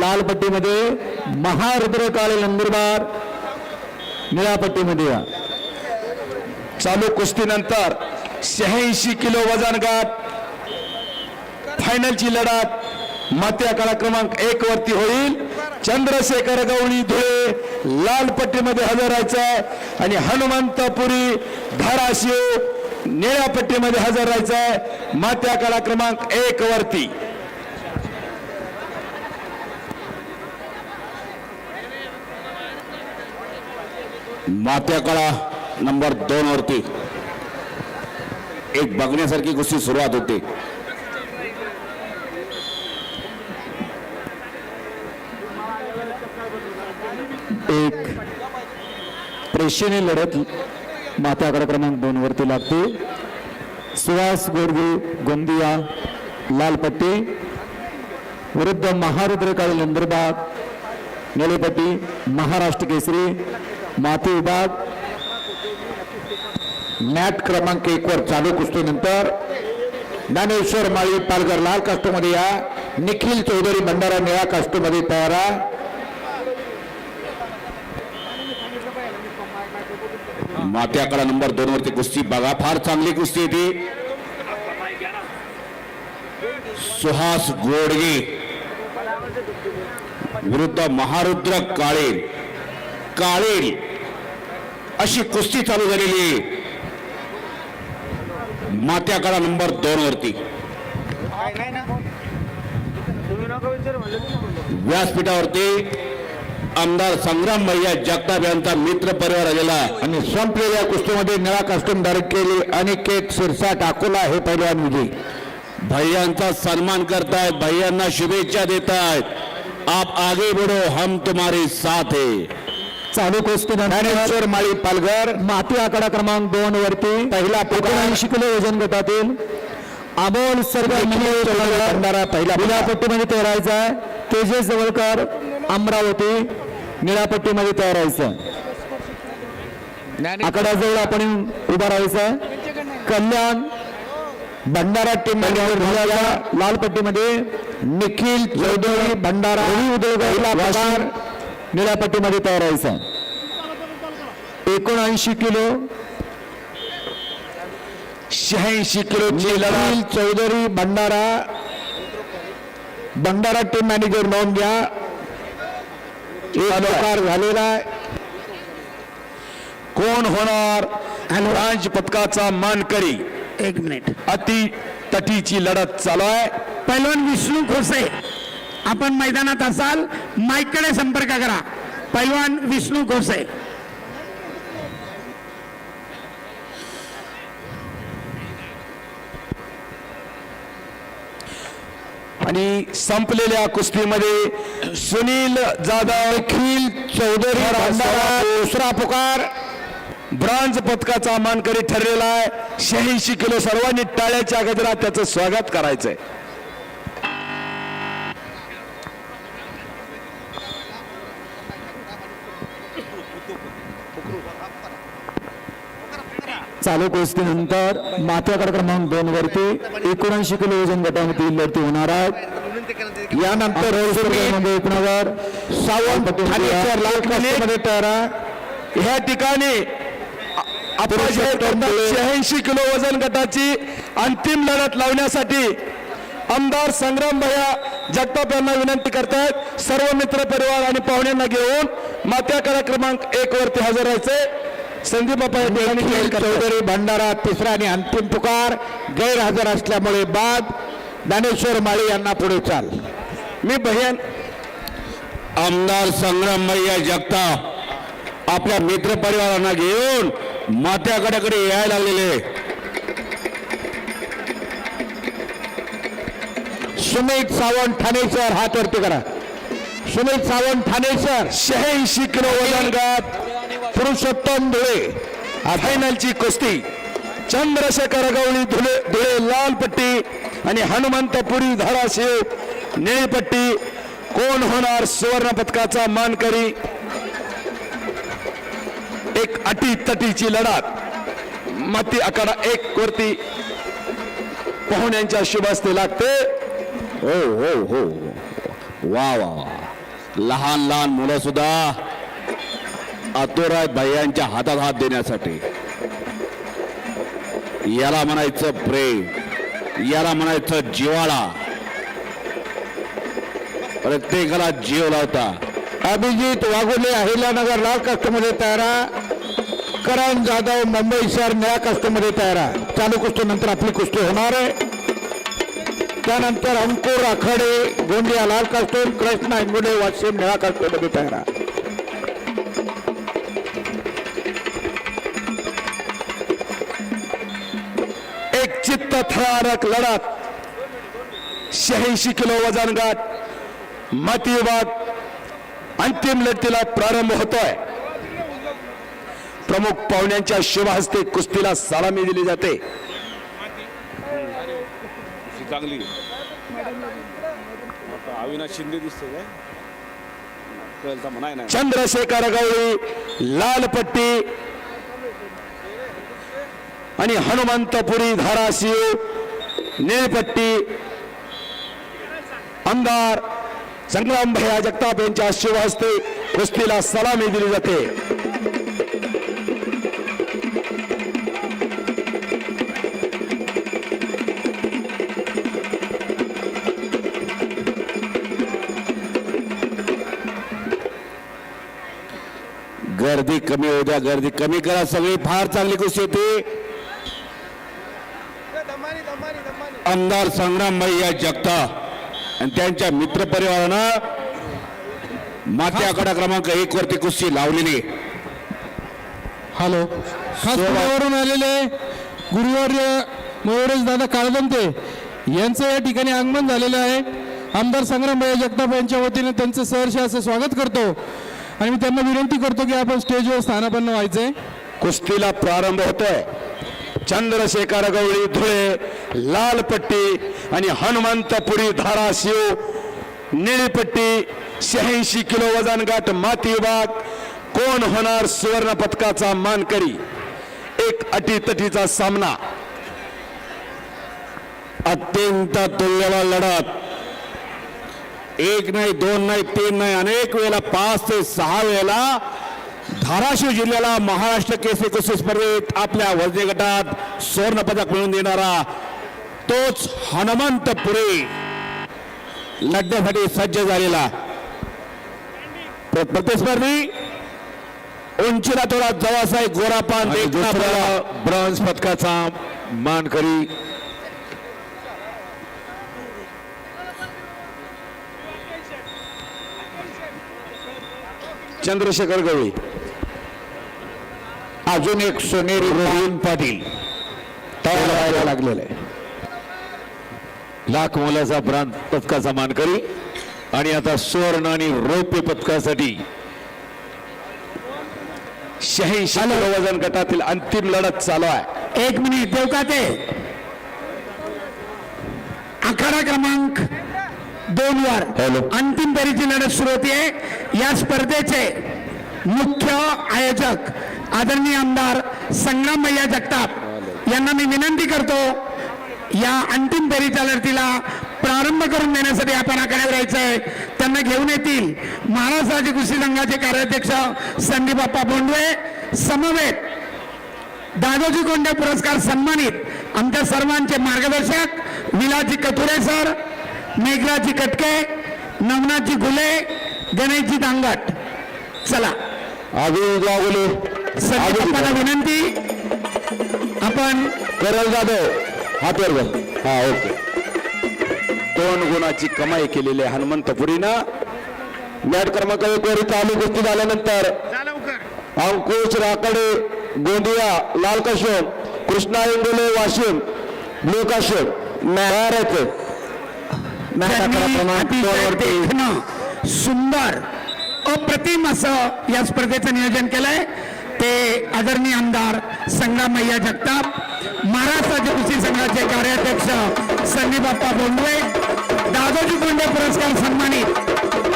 लाल पट्टीमध्ये महारुद्र काळे नंदुरबार निळापट्टीमध्ये या. चालू कुस्तीनंतर शहाऐंशी किलो वजन गाठ फायनलची लढत मात्या काळा क्रमांक एक वरती होईल. चंद्रशेखर गवळी धुळे लाल पट्टीमध्ये हजर राहायचं आहे आणि हनुमंतपुरी धाराशिव निळ्या पट्टीमध्ये हजर राहायचं आहे मात्या काळा क्रमांक एक वरती. मात्याकळा नंबर दोन वरती. एक बघण्यासारखी गोष्टी सुरुवात होते. एक. प्रेषेने लढत मात्याकडा क्रमांक दोन वरती लागते. सुहास गोडगे गोंदिया लालपट्टी. विरुद्ध महारुद्रकाळी नंदुरबाग निळेपट्टी महाराष्ट्र केसरी. माती विभाग मॅट क्रमांक एक वर चालू कुस्तीनंतर ज्ञानेश्वर माळी, पालघर लाल कास्टमध्ये या. निखिल चौधरी भंडारा निळा कास्टमध्ये तयार आहे. मात्याकडा नंबर दोन वरती कुस्ती. बघा, फार चांगली कुस्ती आहे सुहास गोडगे. विरुद्ध महारुद्र काळेल काळेल अशी कुस्ती चालू झालेली आहे. मात्याकडा नंबर दोन वरती. व्यासपीठावरती आमदार संग्राम भैया जगताप यांचा मित्र परिवार आलेला. आणि संपलेल्या कुस्तीमध्ये निळा कास्टूम धारण केली अनिकेत शिरसा टाकोला हे पहिलवान विजयी भैयांचा सन्मान करतायत भैयांना शुभेच्छा देत आहेत आप आगे बढ़ो हम तुम्हारी साथ है. चालू कुस्ती ज्ञानेश्वर माळी पालघर माती आकडा क्रमांक दोन वरती. पहिला. एकोणऐंशी किलो वजन गटातील अमोल भंडारा पहिला निळ्या पट्टीमध्ये तयारायचा आहे. तेजस जवळकर अमरावती निळ्या पट्टीमध्ये तयारायचं आकड्याजवळ आपण उभा राहायचं आहे. कल्याण भंडारा टीम लाल पट्टीमध्ये निखिल चौधरी भंडारा पहिला पुकार. निळ्या पट्टीमध्ये तयारायचं आहे. एकोणऐंशी किलो शहाऐंशी किलोची निखिल लढत चौधरी भंडारा भंडारा टीम मॅनेजर नोंद घ्या. प्रकार झालेला आहे. कोण होणार? ब्रांच पथकाचा मानकरी. एक मिनिट. अति तटीची लढत चालू आहे. पैलवान विष्णू खोसे आपण मैदानात असाल माईककडे संपर्क करा. पैलवान विष्णू खोसे आणि संपलेल्या कुस्तीमध्ये सुनील जाधव निखिल चौधरी दुसरा पुकार. ब्रांज पथकाचा मानकरी ठरलेला आहे. शहाऐंशी किलो सर्वांनी टाळ्याच्या गजरात त्याचं स्वागत करायचंय. चालू कुस्तीनंतर माथ्याकडे क्रमांक दोन वरती एकोणऐंशी किलो वजन गटामध्ये लढती होणार आहेत यानंतर एकनगर सावंत तयार. ह्या ठिकाणी शहाऐंशी किलो वजन गटाची अंतिम लढत लावण्यासाठी आमदार संग्राम भैया जगताप यांना विनंती करतायत. सर्व मित्र परिवार आणि पाहुण्यांना घेऊन मात्याकडा क्रमांक एक वरती हजर राहायचे संदीप. चौधरी भंडारा तिसरा आणि अंतिम पुकार. गैरहजर असल्यामुळे बाद ज्ञानेश्वर माळी यांना पुढे चाल. मी भैयान आमदार संग्राम भैया जगताप आपल्या मित्र परिवारांना घेऊन मात्याकड्याकडे यायला लागलेले. सुमित सावंत ठाणेसर हात वरती करा. सुमित सावंत ठाणेसर. शहाऐंशी किलो वजन गट. पुरुषोत्तम धुळे फायनलची कुस्ती. चंद्रशेखर गवळी धुळे धुळे लाल पट्टी आणि हनुमंतपुरी धाराशिव निळी पट्टी. कोण होणार सुवर्ण पदकाचा मानकरी? एक अटी तटीची लढत. माती आकडा एक वरती. पाहुण्यांच्या शुभास्ते लागते. हो हो हो, हो, हो. वा वा. लहान लहान मुलं सुद्धा अतुराय भैयांच्या हातात हात देण्यासाठी. याला म्हणायचं प्रेम. याला म्हणायचं जिवाळा प्रत्येकाला जीव लावता. अभिजित वाघोले अहिल्यानगर लाल कस्टमध्ये तयारा. करण जाधव मुंबई शहर निळ्या कस्टमध्ये तयारा. चालू कुस्ती नंतर आपली कुस्ती होणार आहे. त्यानंतर अंकुर आखाडे गोंदिया लाल कस्टम कृष्णा इंगोले वाशिम निळा कस्टमध्ये तयारा. चित्त थरारक लढत शहाऐंशी किलो वजन गाठ माती विभाग अंतिम लढतीला प्रारंभ होतोय. प्रमुख पाहुण्यांच्या शुभ हस्ते कुस्तीला सलामी दिली जाते. चांगली. अविनाश शिंदे दिसते काय? चंद्रशेखर गवळी लाल पट्टी आणि हनुमंतपुरी धाराशिव निळपट्टी आमदार संग्राम भैया जगताप यांच्या शुभ हस्ते कुस्तीला सलामी दिली जाते. गर्दी कमी होऊ द्या गर्दी कमी करा. सगळी फार चांगली कुस्ती होती. आमदार संग्राम भैया जगता आणि त्यांच्या मित्रपरिवारानं माती आकडा क्रमांक एक वरती कुस्ती लावलेली. हॅलो. खास पुण्यावरून आलेले गुरुवार्य मयुरेश दादा काळदंते यांचं या ठिकाणी आगमन झालेलं आहे. आमदार संग्रामभाई जगताप यांच्या वतीने त्यांचं सहर्ष असं स्वागत करतो. आणि मी त्यांना विनंती करतो की आपण स्टेजवर स्थानापन्न व्हायचंय. कुस्तीला प्रारंभ होतोय. चंद्रशेखर गवळी धुळे लाल पट्टी आणि हनुमंतपुरी धाराशिव निळीपट्टी शहाऐंशी किलो वजन गाठ माती विभाग कोण होणार सुवर्ण पदकाचा मानकरी? एक अटीतटीचा सामना. अत्यंत तुल्यबळ लढत. एक नाही दोन नाही तीन नाही अनेक वेळेला पाच ते सहा वेळेला धाराशिव जिल्ह्याला महाराष्ट्र केसरी कुस्ती स्पर्धेत आपल्या वजनी गटात सुवर्ण पदक मिळवून देणारा तोच हनुमंतपुरे. लढण्यासाठी सज्ज झालेला. प्र- प्रतिस्पर्धी. उंचीला थोडा आहे गोरापान. ब्रॉन्झ पदकाचा मानकरी. चंद्रशेखर गवळी. अजून एक सोनेरी रोहिन पाटील. तयार व्हायला लागलेला आहे. लाख मोलाचा प्रांत पदकाचा मानकरी. आणि आता सुवर्ण आणि रौप्य पदकासाठी शहाऐंशी वजन गटातील अंतिम लढत चालू आहे. एक मिनिट देऊ का ते? आखाडा क्रमांक दोन वर हॅलो. अंतिम फेरीची लढत सुरू होतीये. या स्पर्धेचे मुख्य आयोजक आदरणीय आमदार संग्राम भैया जगताप यांना मी विनंती करतो या अंतिम फेरीच्या लढतीला प्रारंभ करून देण्यासाठी आपण आखाड्यावर यायचंय त्यांना घेऊन येतील महाराष्ट्र राज्य कुस्ती संघाचे कार्याध्यक्ष संदीप बाप्पा बोंडवे समवेत दादोजी कोंडे पुरस्कार सन्मानित आमच्या सर्वांचे मार्गदर्शक विलाजी कथुरे सर मेघराजी कटके नवनाथजी घुले गणेशजी दांगट. चला. अभिजित वाघोले संदीप बाप्पाला विनंती आपण करल जाधव हातवर घ्या हा ओके. दोन गुणाची कमाई केलेली आहे हनुमंतपुरीनं. मॅट क्रमांक एक वरी चालू कुस्ती झाल्यानंतर अंकुश राकडे गोंदिया लाल काश्यप कृष्णा इंगोले वाशिम ब्लू काश्यप देखणं सुंदर अप्रतिम असं या स्पर्धेचं नियोजन केलंय. ते आदरणीय आमदार संग्रामय्या जगताप महाराष्ट्र राज्य संघाचे कार्याध्यक्ष संदीबाप्पा बोंडवे दादोजी कोंडे पुरस्कार सन्मानित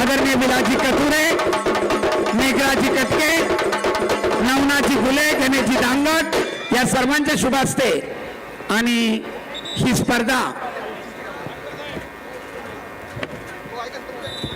आदरणीय बिलाजी कथुरे मेघराजी कटके नवनाथजी फुले गणेशजी दांगट या सर्वांच्या शुभ असते आणि ही स्पर्धा